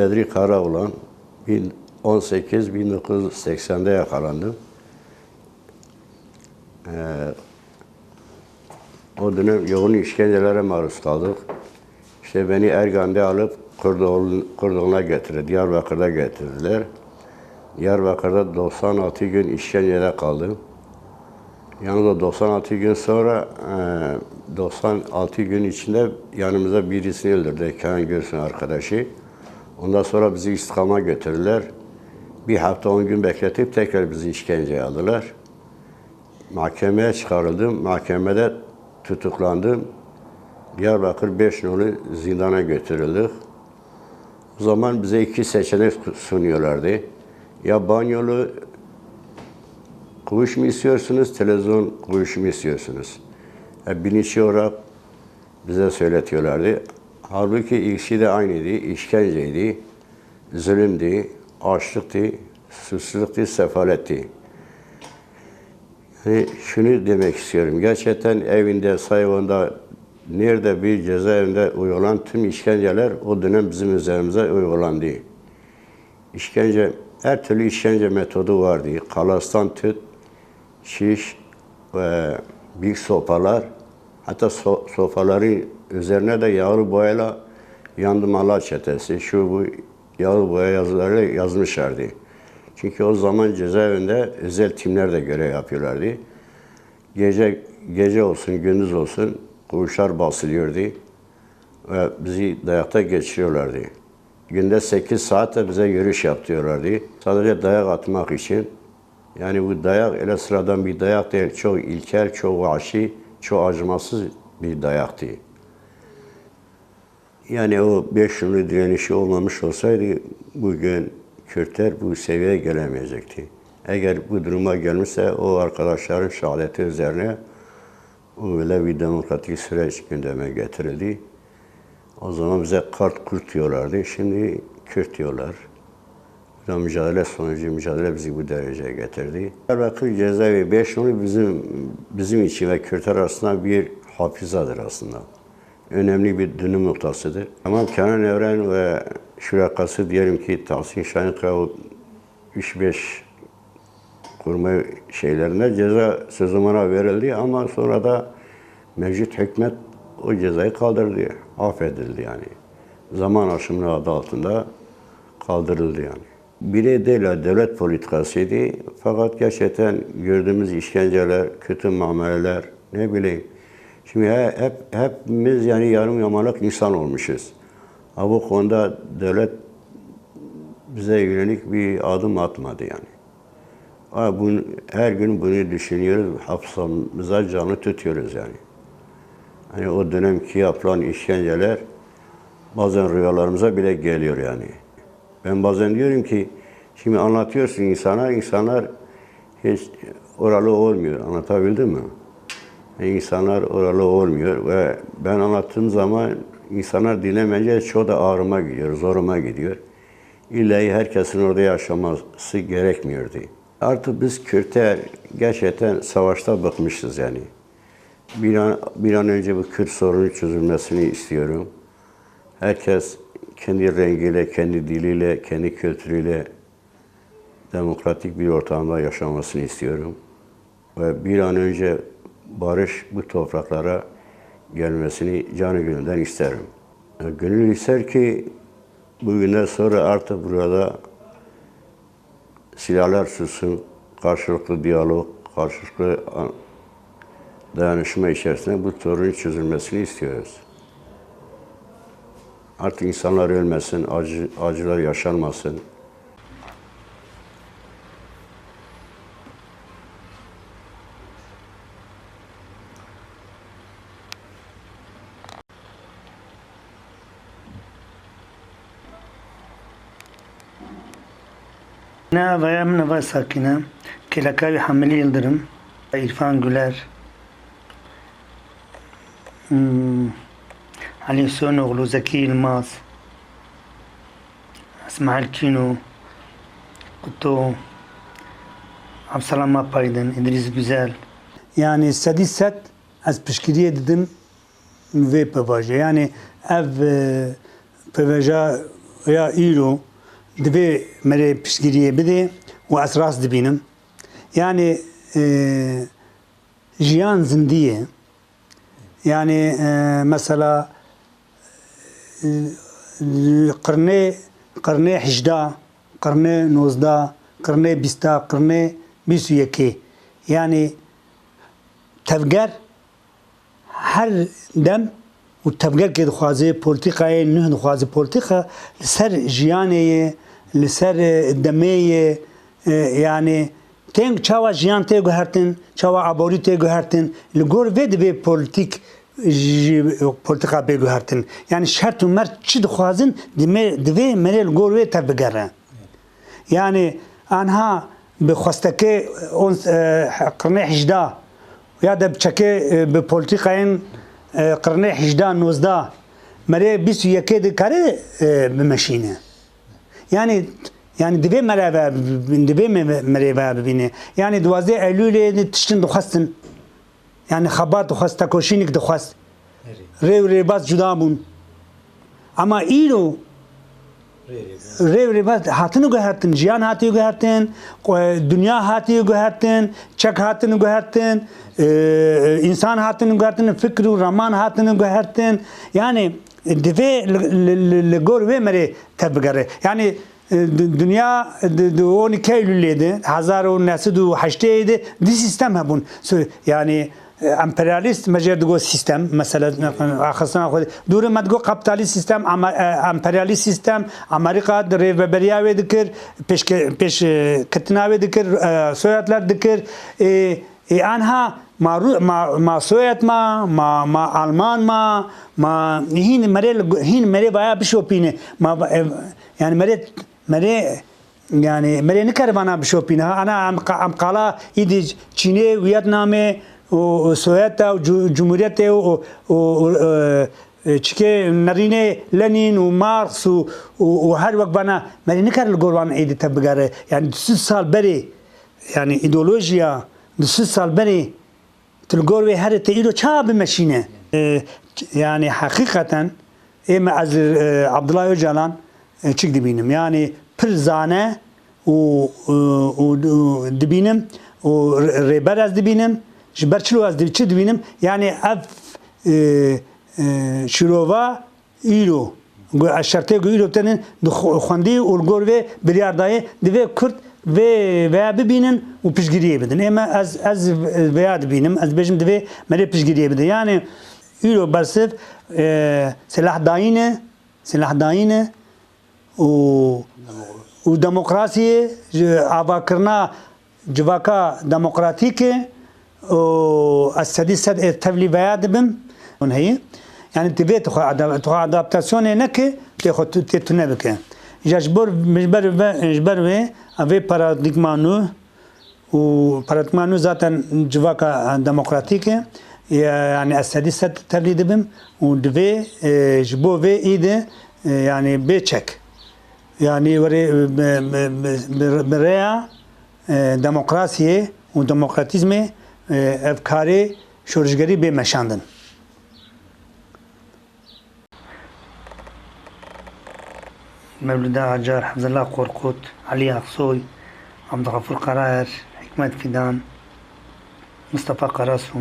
Bedri Karaoğlan 18-1980'de yakalandım. Ee, o dönem yoğun işkencelere maruz kaldık. İşte beni Ergan'da alıp Kurdoğlu- Kurdoğlu'na getirdi. Diyarbakır'da getirdiler. Diyarbakır'da 96 gün işkencede kaldım. Yalnız o 96 gün sonra e, 96 gün içinde yanımıza birisini öldürdü. Kenan Görsün arkadaşı. Ondan sonra bizi istikama götürdüler. Bir hafta 10 gün bekletip tekrar bizi işkenceye aldılar. Mahkemeye çıkarıldım. Mahkemede tutuklandım. Diyarbakır 5 nolu zindana götürüldük. O zaman bize iki seçenek sunuyorlardı. Ya banyolu Kuğuş mu istiyorsunuz, televizyon kuğuş mu istiyorsunuz? Yani bilinçli olarak bize söyletiyorlardı. Halbuki ikisi de aynıydı, işkenceydi, zulümdü, açlıktı, susuzluktu, sefaletti. Yani şunu demek istiyorum, gerçekten evinde, sayfında, nerede bir cezaevinde uygulanan tüm işkenceler o dönem bizim üzerimize uygulandı. İşkence, her türlü işkence metodu vardı. Kalastan tüt, şiş ve büyük sopalar, hatta so- sopaların üzerine de yağlı boyayla yandımalar çetesi, şu bu yağlı boya yazıları yazmışlardı. Çünkü o zaman cezaevinde özel timler de görev yapıyorlardı. Gece gece olsun, gündüz olsun kuşlar basılıyordu ve bizi dayakta geçiriyorlardı. Günde 8 saat de bize yürüyüş yaptırıyorlardı. Sadece dayak atmak için. Yani bu dayak öyle sıradan bir dayak değil. Çok ilkel, çok vahşi, çok acımasız bir dayaktı. Yani o beş yıllık direnişi olmamış olsaydı bugün Kürtler bu seviyeye gelemeyecekti. Eğer bu duruma gelmişse o arkadaşların şehadeti üzerine öyle bir demokratik süreç gündeme getirildi. O zaman bize kart kurt diyorlardı. Şimdi Kürt diyorlar. Bu da mücadele sonucu mücadele bizi bu dereceye getirdi. Diyarbakır cezaevi 5 yılı bizim bizim için ve Kürtler arasında bir hafizadır aslında. Önemli bir dönüm noktasıdır. Ama Kenan Evren ve şurakası diyelim ki Tahsin Şahinkaya o 3-5 kurma şeylerine ceza sözümana verildi ama sonra da mevcut hükümet o cezayı kaldırdı. Affedildi yani. Zaman aşımı adı altında kaldırıldı yani. Birey değil, devlet politikasıydı. Fakat gerçekten gördüğümüz işkenceler, kötü muameleler, ne bileyim. Şimdi he- hep hepimiz yani yarım yamalak insan olmuşuz. Ha bu konuda devlet bize yönelik bir adım atmadı yani. Ha, bunu, her gün bunu düşünüyoruz, hafızamıza canlı tutuyoruz yani. Hani o dönemki yapılan işkenceler bazen rüyalarımıza bile geliyor yani. Ben bazen diyorum ki, şimdi anlatıyorsun insana, insanlar hiç oralı olmuyor. Anlatabildim mi? İnsanlar oralı olmuyor ve ben anlattığım zaman insanlar dinlemeyince çoğu da ağrıma gidiyor, zoruma gidiyor. İlla herkesin orada yaşaması gerekmiyordu. Artık biz Kürtler gerçekten savaşta bıkmışız yani. Bir an, bir an önce bu Kürt sorunu çözülmesini istiyorum. Herkes kendi rengiyle, kendi diliyle, kendi kültürüyle demokratik bir ortamda yaşamasını istiyorum. Ve bir an önce barış bu topraklara gelmesini canı gönülden isterim. Gönül ister ki bugünden sonra artık burada silahlar sussun, karşılıklı diyalog, karşılıklı an- dayanışma içerisinde bu sorunun çözülmesini istiyoruz. Artık insanlar ölmesin, acı, acılar yaşanmasın. Ne veya ne sakine, Kelakavi Hamili Yıldırım, İrfan Güler, hmm, Ali Sonoğlu, Zeki Yılmaz, İsmail Kino, Kutu, Absalam Apaydın, İdris Güzel. Yani sedi set az pişkiriye dedim ve pevaje. Yani ev e, pevaja ya îro divê merê piştgiriyê bidê û ez rast dibînim. Yani e, jiyan zindiye. Yani e, mesela e, qirnê qirnê hejda, qirnê nozda, qirnê bîst û yekê. Yani tevger her dem و تبگەکێ دخوازێ پۆلتیقای نه دخوازە پۆلتیقە لەسەر ژیانەیە لەسەر دەمەیە یانێ تێنگ چاوا ژیان تێگوهرتن چاوا ئابووری تێگوهرتن لە گۆر وێ دەبێ پۆلتیک پۆلتیقا بێگوهرتن یعنی شەرت و مەرد چی دخوازن؟ دوێ مرێ لە گۆر وێ تەبگەرە یانێ ئەها بخواستەکە قڕنێ حیشدا یا دە بچەکە بە پۆلتیقاین polîtikayên qirnê hejda nozda merê bîst û yekê dikare bimeşîne yani divê mereve divê merêve bibîne. Yani duwazdeh Eylûlê tiştin dixwestin yani xebat dixwest tekoşînik dixwest rêw rêbaz cuda bûn. Ama îro rêv rêbaz hatine guhertin jiyan hatiye guhertin dünya hatiye guhertin çek hatine guhertin insan hatine guhertin fikr û raman hatine guhertin yani divê li gor wê merê tev bigere yani dünya oni keylülê de hezar û nesid û heşteyê de dî sistem hebûn yani emperyalist mecer digo sistem mesela axistina xwe dûrê me digo kapitalîst sistem emperyalîst sistem Amerika di rêveberiya wê dikir pêşketina wê dikir Sovyetler dikir. Ê anha ma ma Sovyet ma ma ma Alman ma ma hîn merê hîn merê baya bişopîne ma yani merê merê yani merê nikare vana bişopîne ana em qala îdî Çînê Vietnamê û Sovyeta û Cumhuriyetê û çike nerînê Lenin û Marx û û her wek bana merê nikare li gor wan êdî te bigere yani sî sal berê yani îdeolojiya di sî sal berê tu li gor wê herê te îro ça bimeşîne? Yani heqîqeten ême ez Abdullah Öcalan çik dibînim. Yani pir zane û û ji ber çilo ez çi dibînim yani ev şirova îro şertê gu îro tenin xwendî û gor vê biryar daye divê Kurd vê veya bibînin û piştgiriyê bidin. Ême ez ez veya dibînim ez dibêjim divê merê piştgiriyê bidin. Yani îro bersiv silahdayîne silahdayîne û û demokrasiyê ji avakirina civaka demokratîkê adaptasyonê neke tê xwe tê tu nebike ya ji ber ji ber wê vê paradigma nû û paradigma nû zaten civaka demokratîk e yani sed tevlî dibim û divê ji bo vê îdê yani bêçek yani werê bi rêya demokrasiyê û demokratîzmê ev karê şorijgerî bê meşandin. Mevlüde Acar, Hafzullah Korkut, Ali Aksoy, Abdülgafur Karaer, Hikmet Fidan, Mustafa Karasu,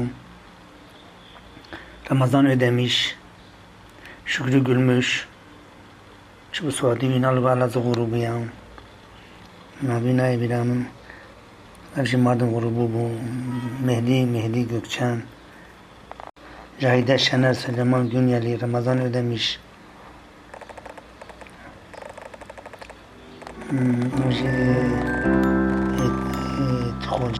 Ramazan Ödemiş, Şükrü Gülmüş, Şükrü Suadi Ünal ve Alaz Gurubiyan, Nabina İbrahim, Hepsi Mardin grubu bu. Mehdi, Mehdi Gökçen, Cahide Şener, Süleyman Günyeli, Ramazan Ödemiş, Hmm,